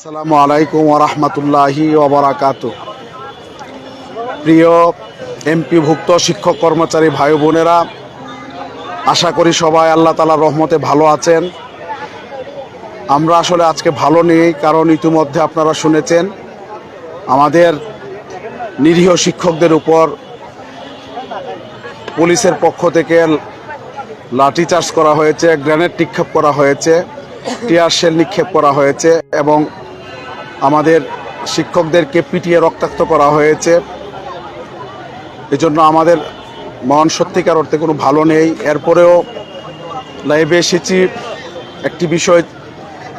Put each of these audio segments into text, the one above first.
আসসালামু আলাইকুম ওরহমতুল্লাহি ওবরাকাত প্রিয় এমপিভুক্ত শিক্ষক কর্মচারী ভাই বোনেরা, আশা করি সবাই আল্লাহ তালার রহমতে ভালো আছেন। আমরা আসলে আজকে ভালো নেই, কারণ ইতিমধ্যে আপনারা শুনেছেন, আমাদের নিরীহ শিক্ষকদের উপর পুলিশের পক্ষ থেকে লাঠিচার্জ করা হয়েছে, গ্রেনেড নিক্ষেপ করা হয়েছে, টিয়ার শেল নিক্ষেপ করা হয়েছে এবং আমাদের শিক্ষকদেরকে পিটিয়ে রক্তাক্ত করা হয়েছে। এজন্য আমাদের মন সত্যিকার অর্থে কোনো ভালো নেই। এরপরেও লাইভে এসেছি একটি বিষয়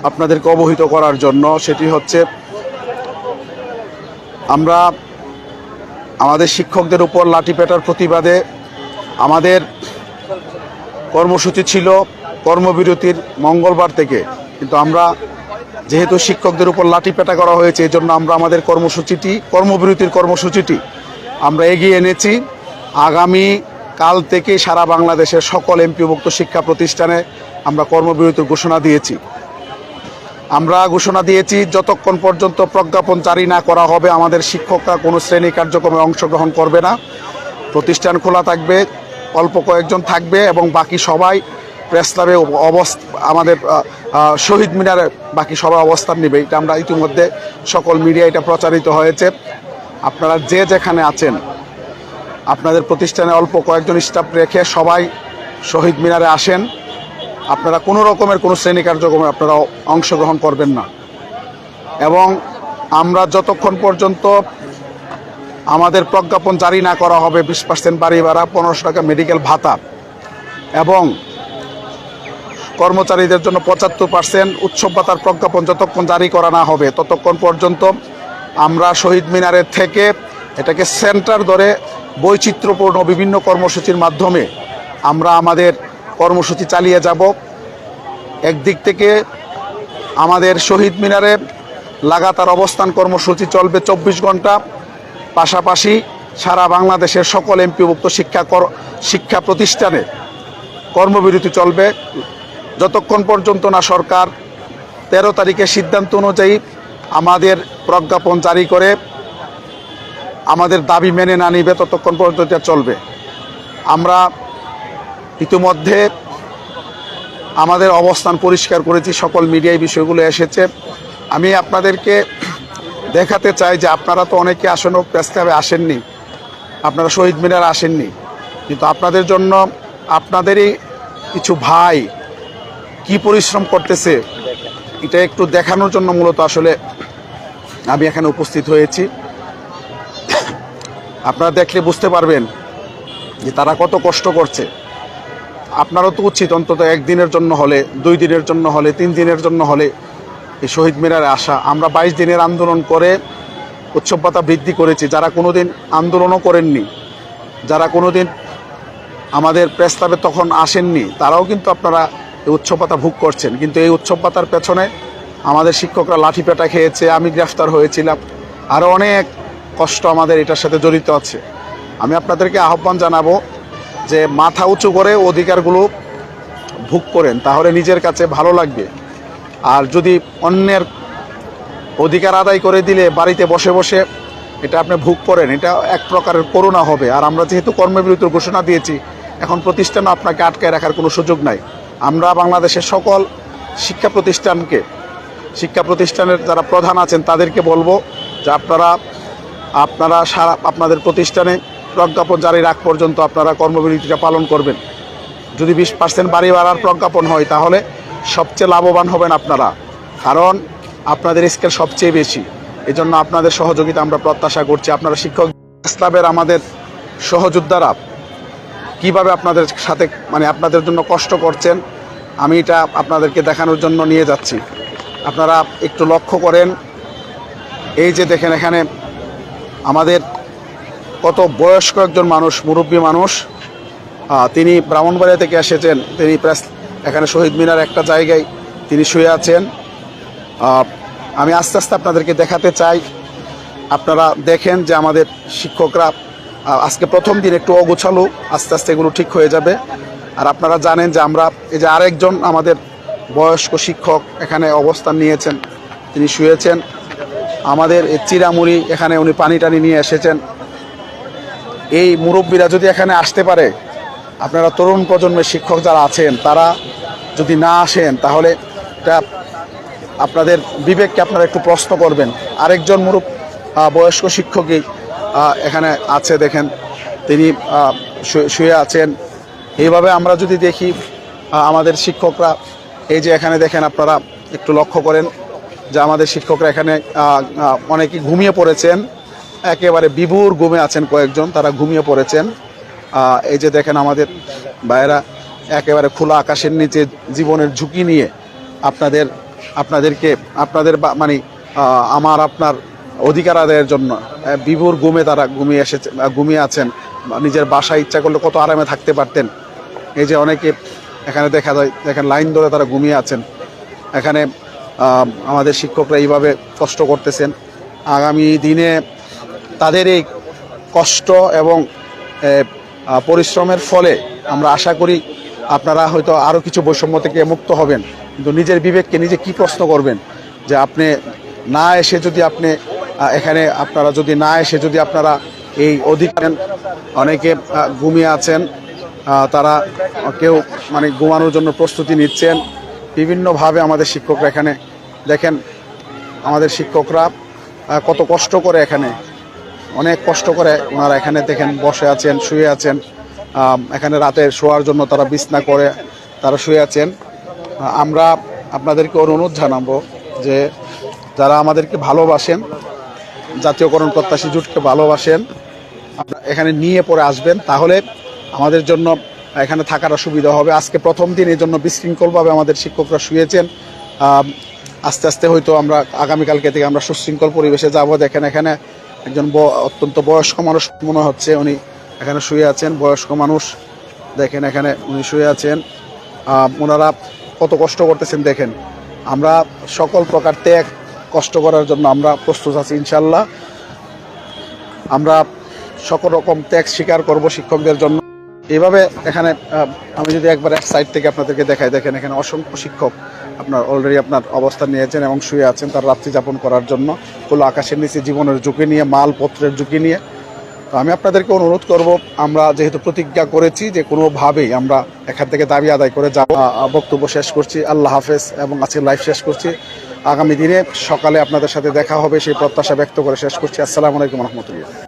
আপনাদেরকে অবহিত করার জন্য, সেটি হচ্ছে আমরা আমাদের শিক্ষকদের উপর লাঠি পেটার প্রতিবাদে আমাদের কর্মসূচি ছিল কর্মবিরতির মঙ্গলবার থেকে। কিন্তু আমরা যেহেতু শিক্ষকদের উপর লাঠি পেটা করা হয়েছে এই জন্য আমরা আমাদের কর্মসূচিটি, কর্মবিরতির কর্মসূচিটি আমরা এগিয়ে এনেছি। আগামী কাল থেকে সারা বাংলাদেশের সকল এমপিভুক্ত শিক্ষা প্রতিষ্ঠানে আমরা কর্মবিরতির ঘোষণা দিয়েছি। আমরা ঘোষণা দিয়েছি, যতক্ষণ পর্যন্ত প্রজ্ঞাপন জারি না করা হবে, আমাদের শিক্ষকরা কোনো শ্রেণি কার্যক্রমে অংশগ্রহণ করবে না। প্রতিষ্ঠান খোলা থাকবে, অল্প কয়েকজন থাকবে এবং বাকি সবাই প্রেস ক্লাবে অবস্থ, আমাদের শহীদ মিনারে বাকি সবাই অবস্থান নেবে। এটা আমরা ইতিমধ্যে সকল মিডিয়া এটা প্রচারিত হয়েছে। আপনারা যে যেখানে আছেন, আপনাদের প্রতিষ্ঠানে অল্প কয়েকজন স্টাফ রেখে সবাই শহীদ মিনারে আসেন। আপনারা কোনো রকমের কোনো শ্রেণি কার্যক্রমে আপনারা অংশগ্রহণ করবেন না। এবং আমরা যতক্ষণ পর্যন্ত আমাদের প্রজ্ঞাপন জারি না করা হবে, বিশ পার্সেন্ট বাড়ি ভাড়া, পনেরোশো টাকা মেডিকেল ভাতা, এবং কর্মচারীদের জন্য পঁচাত্তর পার্সেন্ট উৎসব ভাতার প্রজ্ঞাপন যতক্ষণ জারি করা না হবে, ততক্ষণ পর্যন্ত আমরা শহীদ মিনারের থেকে এটাকে সেন্টার ধরে বৈচিত্র্যপূর্ণ বিভিন্ন কর্মসূচির মাধ্যমে আমরা আমাদের কর্মসূচি চালিয়ে যাব। একদিক থেকে আমাদের শহীদ মিনারে লাগাতার অবস্থান কর্মসূচি চলবে চব্বিশ ঘণ্টা, পাশাপাশি সারা বাংলাদেশের সকল এমপিভুক্ত শিক্ষা শিক্ষা প্রতিষ্ঠানে কর্মবিরতি চলবে। যতক্ষণ পর্যন্ত না সরকার তেরো তারিখের সিদ্ধান্ত অনুযায়ী আমাদের প্রজ্ঞাপন জারি করে, আমাদের দাবি মেনে না নিবে, ততক্ষণ পর্যন্ত এটা চলবে। আমরা ইতিমধ্যে আমাদের অবস্থান পরিষ্কার করেছি, সকল মিডিয়ায় বিষয়গুলো এসেছে। আমি আপনাদেরকে দেখাতে চাই যে আপনারা তো অনেকে আসনও প্রেস আসেননি, আপনারা শহীদ মিনার আসেননি। কিন্তু আপনাদের জন্য, আপনাদেরই কিছু ভাই কি পরিশ্রম করতেছে, এটা একটু দেখানোর জন্য মূলত আসলে আমি এখানে উপস্থিত হয়েছি। আপনারা দেখলে বুঝতে পারবেন যে তারা কত কষ্ট করছে। আপনারও তো উচিত অন্তত একদিনের জন্য হলে, দুই দিনের জন্য হলে, তিন দিনের জন্য হলে এই শহীদ মিনারে আসা। আমরা বাইশ দিনের আন্দোলন করে উৎসব ভাতা বৃদ্ধি করেছি। যারা কোনোদিন আন্দোলনও করেননি, যারা কোনোদিন আমাদের প্রেস্তাবে তখন আসেননি, তারাও কিন্তু আপনারা এই ভাতা ভোগ করছেন। কিন্তু এই ভাতার পেছনে আমাদের শিক্ষকরা লাঠি পেটা খেয়েছে, আমি গ্রেফতার হয়েছিলাম। আরও অনেক কষ্ট আমাদের এটার সাথে জড়িত আছে। আমি আপনাদেরকে আহ্বান জানাব যে মাথা উঁচু করে অধিকারগুলো ভোগ করেন, তাহলে নিজের কাছে ভালো লাগবে। আর যদি অন্যের অধিকার আদায় করে দিলে, বাড়িতে বসে বসে এটা আপনি ভোগ করেন, এটা এক প্রকারের করোনা হবে। আর আমরা যেহেতু কর্মবিরতির ঘোষণা দিয়েছি, এখন প্রতিষ্ঠানে আপনাকে আটকায় রাখার কোনো সুযোগ নাই। আমরা বাংলাদেশের সকল শিক্ষা প্রতিষ্ঠানকে, শিক্ষা প্রতিষ্ঠানের যারা প্রধান আছেন তাদেরকে বলব যে আপনারা আপনারা সারা, আপনাদের প্রতিষ্ঠানে প্রজ্ঞাপন জারি রাখ পর্যন্ত আপনারা কর্মবিরতিটা পালন করবেন। যদি বিশ পার্সেন্ট বাড়ি বাড়ার প্রজ্ঞাপন হয় তাহলে সবচেয়ে লাভবান হবেন আপনারা। কারণ আপনাদের স্কেল সবচেয়ে বেশি। এই আপনাদের সহযোগিতা আমরা প্রত্যাশা করছি। আপনারা শিক্ষক ইসলামের আমাদের সহযোদ্ধারা কীভাবে আপনাদের সাথে মানে আপনাদের জন্য কষ্ট করছেন, আমি এটা আপনাদেরকে দেখানোর জন্য নিয়ে যাচ্ছি। আপনারা একটু লক্ষ্য করেন, এই যে দেখেন এখানে আমাদের কত বয়স্ক একজন মানুষ, মুরব্বী মানুষ তিনি ব্রাহ্মণবাড়িয়া থেকে এসেছেন, তিনি প্রেস, এখানে শহীদ মিনার একটা জায়গায় তিনি শুয়ে আছেন। আমি আস্তে আস্তে আপনাদেরকে দেখাতে চাই। আপনারা দেখেন যে আমাদের শিক্ষকরা আজকে প্রথম দিন একটু অগোছালো, আস্তে আস্তে এগুলো ঠিক হয়ে যাবে। আর আপনারা জানেন যে আমরা এই যে আরেকজন আমাদের বয়স্ক শিক্ষক এখানে অবস্থান নিয়েছেন, তিনি শুয়েছেন। আমাদের চিরামুড়ি এখানে উনি পানি টানি নিয়ে এসেছেন। এই মুরব্বীরা যদি এখানে আসতে পারে, আপনারা তরুণ প্রজন্মের শিক্ষক যারা আছেন, তারা যদি না আসেন, তাহলে এটা আপনাদের বিবেককে আপনারা একটু প্রশ্ন করবেন। আরেকজন মুরুব বয়স্ক শিক্ষকই এখানে আছে, দেখেন, তিনি শুয়ে আছেন। এইভাবে আমরা যদি দেখি আমাদের শিক্ষকরা, এই যে এখানে দেখেন আপনারা, একটু লক্ষ্য করেন যে আমাদের শিক্ষকরা এখানে অনেকেই ঘুমিয়ে পড়েছেন। একেবারে বিভোর ঘুমে আছেন কয়েকজন, তারা ঘুমিয়ে পড়েছেন। এই যে দেখেন আমাদের ভাইয়েরা, একেবারে খোলা আকাশের নিচে জীবনের ঝুঁকি নিয়ে আপনাদের, আপনাদেরকে, আপনাদের মানে আমার, আপনার অধিকার আদায়ের জন্য বিভোর ঘুমে তারা ঘুমিয়ে এসেছে ঘুমিয়ে আছেন নিজের বাসায় ইচ্ছা করলে কত আরামে থাকতে পারতেন। এই যে অনেকে এখানে দেখা যায়, দেখেন লাইন ধরে তারা ঘুমিয়ে আছেন। এখানে আমাদের শিক্ষকরা এইভাবে কষ্ট করতেছেন। আগামী দিনে তাদের এই কষ্ট এবং পরিশ্রমের ফলে আমরা আশা করি আপনারা হয়তো আরও কিছু বৈষম্য থেকে মুক্ত হবেন। কিন্তু নিজের বিবেককে নিজে কি প্রশ্ন করবেন? যে আপনি না এসে যদি আপনি এখানে আপনারা যদি না এসে যদি আপনারা এই অধিকার অনেকে ঘুমিয়ে আছেন তারা কেউ মানে ঘুমানোর জন্য প্রস্তুতি নিচ্ছেন। বিভিন্নভাবে আমাদের শিক্ষকরা এখানে, দেখেন, আমাদের শিক্ষকরা কত কষ্ট করে এখানে, অনেক কষ্ট করে ওনারা এখানে দেখেন বসে আছেন, শুয়ে আছেন। এখানে রাতে শোয়ার জন্য তারা বিছনা করে তারা শুয়ে আছেন। আমরা আপনাদেরকে অনুরোধ জানাব যে যারা আমাদেরকে ভালোবাসেন জাতীয়করণ প্রত্যাশী জুটকে ভালোবাসেন। এখানে নিয়ে পরে আসবেন, তাহলে আমাদের জন্য এখানে থাকার সুবিধা হবে। আজকে প্রথম দিন, এই জন্য বিশৃঙ্খলভাবে আমাদের শিক্ষকরা শুয়েছেন। আস্তে আস্তে হয়তো আমরা আগামীকালকে থেকে আমরা সুশৃঙ্খল পরিবেশে যাব। দেখেন এখানে একজন অত্যন্ত বয়স্ক মানুষ মনে হচ্ছে উনি এখানে শুয়ে আছেন, বয়স্ক মানুষ। দেখেন এখানে উনি শুয়ে আছেন। ওনারা কত কষ্ট করতেছেন, দেখেন। আমরা সকল প্রকার ত্যাগ কষ্ট করার জন্য আমরা প্রস্তুত আছি ইনশাল্লাহ আমরা সকল রকম ত্যাগ স্বীকার করব শিক্ষকদের জন্য। এইভাবে এখানে আমি যদি একবার এক সাইড থেকে আপনাদেরকে দেখাই, দেখেন এখানে অসংখ্য শিক্ষক আপনার অলরেডি আপনার অবস্থান নিয়েছেন এবং শুয়ে আছেন তার রাত্রি যাপন করার জন্য। খোলা আকাশের নিচে জীবনের ঝুঁকি নিয়ে, মালপত্রের ঝুঁকি নিয়ে। তো আমি আপনাদেরকে অনুরোধ করব, আমরা যেহেতু প্রতিজ্ঞা করেছি যে কোনোভাবেই আমরা এখান থেকে দাবি আদায় করে যাব বক্তব্য শেষ করছি। আল্লাহ হাফেজ এবং আজকে লাইভ শেষ করছি। আগামী দিনে সকালে আপনাদের সাথে দেখা হবে, সেই প্রত্যাশা ব্যক্ত করে শেষ করছি। আসসালামু আলাইকুম রহমতুল্লাহ।